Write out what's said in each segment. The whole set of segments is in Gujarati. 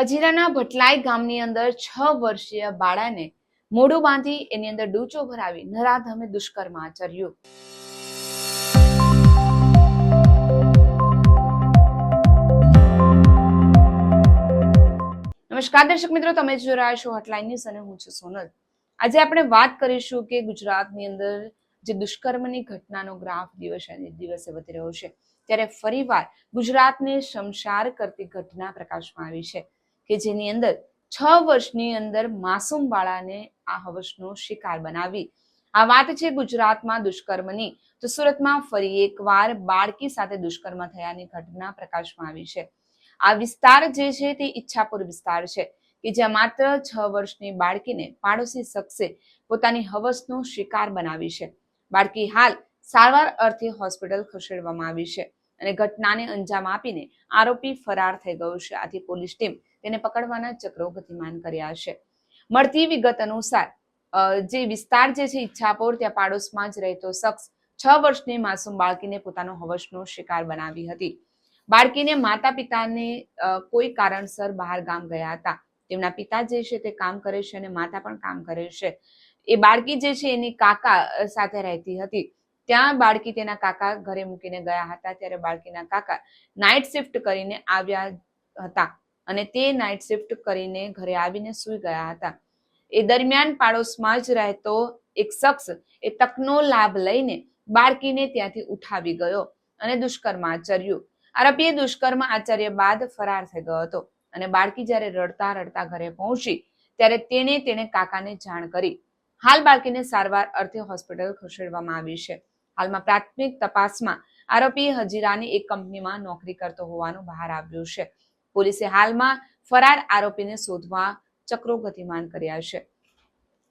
હજીરાના ભટલાઈ ગામની અંદર છ વર્ષીય બાળાને મોઢું બાંધી એની અંદર ડૂચો ભરાવી નરાધમે દુષ્કર્મ આચર્યું. નમસ્કાર દર્શક મિત્રો, તમે જોઈ રહ્યા છો હોટલાઇન ન્યૂઝ અને હું છું સોનલ. આજે આપણે વાત કરીશું કે ગુજરાતની અંદર જે દુષ્કર્મની ઘટનાનો ગ્રાફ દિવસે દિવસે વધી રહ્યો છે, ત્યારે ફરીવાર ગુજરાતને શમશાર કરતી ઘટના પ્રકાશમાં આવી છે. કે જેની અંદર છ વર્ષની અંદર માસૂમ બાળાને આ હવસનો શિકાર બનાવી. આ વાત છે ગુજરાતમાં દુષ્કર્મની. તો સુરતમાં ફરી એકવાર બાળકી સાથે દુષ્કર્મ થયાની ઘટના પ્રકાશમાં આવી છે. આ વિસ્તાર જે છે તે ઈચ્છાપુર વિસ્તાર છે કે જ્યાં માત્ર છ વર્ષની બાળકીને પાડોશી શખ્સે પોતાની હવસનો શિકાર બનાવી છે. બાળકી હાલ સારવાર અર્થે હોસ્પિટલ ખસેડવામાં આવી છે. અને ઘટનાને અંજામ આપીને આરોપી ફરાર થઈ ગયો છે. આથી પોલીસ ટીમ તેને પકડવાના ચક્રો ગતિમાન કર્યા છે. મળતી વિગત અનુસાર જે વિસ્તાર જે છે ઈચ્છાપોર, ત્યાં પાડોશમાં જ રહેતો શખ્સ છ વર્ષની માસૂમ બાળકીને પોતાનો હવસનો શિકાર બનાવી હતી. બાળકીને માતા પિતાને કોઈ કારણસર બહાર ગામ ગયા હતા. તેમના પિતા જે છે તે કામ કરે છે અને માતા પણ કામ કરે છે. એ બાળકી જે છે એની કાકા સાથે રહેતી હતી. ત્યાં બાળકી તેના કાકા ઘરે મૂકીને ગયા હતા. ત્યારે બાળકીના કાકા નાઇટ શિફ્ટ કરીને આવ્યા હતા અને તે નાઇટ શિફ્ટ કરીને ઘરે આવીને સૂઈ ગયા હતા. એ દરમિયાન પાડોશમાં જ રહેતો એક શખ્સ એ તકનો લાભ લઈને બાળકીને ત્યાંથી ઉઠાવી ગયો અને દુષ્કર્મ આચર્યું. આરોપીએ દુષ્કર્મ આચર્ય બાદ ફરાર થઈ ગયો હતો અને બાળકી જ્યારે રડતા રડતા ઘરે પહોંચી, ત્યારે તેને તેણે કાકાને જાણ કરી. હાલ બાળકીને સારવાર અર્થે હોસ્પિટલ ખસેડવામાં આવી છે. હાલમાં પ્રાથમિક તપાસમાં આરોપી હજીરાની એક કંપનીમાં નોકરી કરતો હોવાનું બહાર આવ્યું છે. પોલીસે હાલમાં ફરાર આરોપીને શોધવા ચક્રો ગતિમાન કર્યા છે.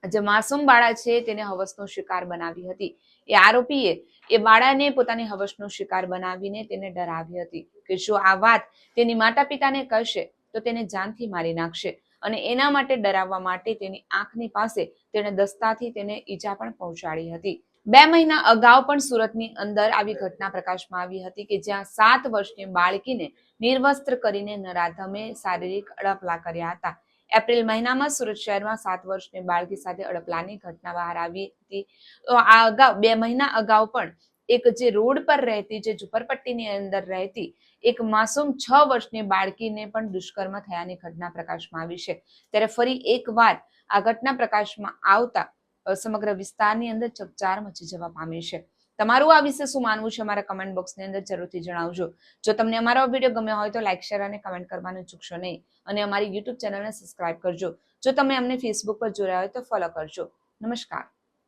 જે માસૂમ બાળા છે તેને હવસનો શિકાર બનાવી હતી. એ આરોપીએ એ બાળાને પોતાની હવસનો શિકાર બનાવીને તેને ડરાવી હતી કે જો આ વાત તેની માતા પિતાને કહેશે તો તેને જાનથી મારી નાખશે અને એના માટે ડરાવવા માટે તેની આંખની પાસે તેણે દસ્તાથી તેને ઈજા પણ પહોંચાડી હતી. બે મહિના અગાઉ પણ સુરતની અંદર આવી ઘટના પ્રકાશમાં આવી હતી કે જ્યાં સાત વર્ષની બાળકીને નિર્વસ્ત્ર કરીને નરાધમે શારીરિક અડપલા કર્યા હતા. એપ્રિલ મહિનામાં સુરત શહેરમાં સાત વર્ષની બાળકી સાથે અડપલાની ઘટના બહાર આવી હતી. તો આ અગાઉ, બે મહિના અગાઉ પણ એક જે રોડ પર રહેતી, જે ઝુંપડપટ્ટીની અંદર રહેતી એક માસૂમ છ વર્ષની બાળકીને પણ દુષ્કર્મ થયાની ઘટના પ્રકાશમાં આવી છે. ત્યારે ફરી એકવાર આ ઘટના પ્રકાશમાં આવતા સમગ્ર વિસ્તારની અંદર ચકચાર મચી જવા પામી છે. તમારું આ વિશે શું માનવું છે? અમારા કમેન્ટ બોક્સની અંદર જરૂરથી જણાવજો. જો તમને અમારો વીડિયો ગમ્યો હોય તો લાઈક શેર અને કમેન્ટ કરવાનું ચૂકશો નહીં. અને અમારી યુટ્યુબ ચેનલને સબસ્ક્રાઇબ કરજો. જો તમે અમને ફેસબુક પર જોયા હોય તો ફોલો કરજો. નમસ્કાર.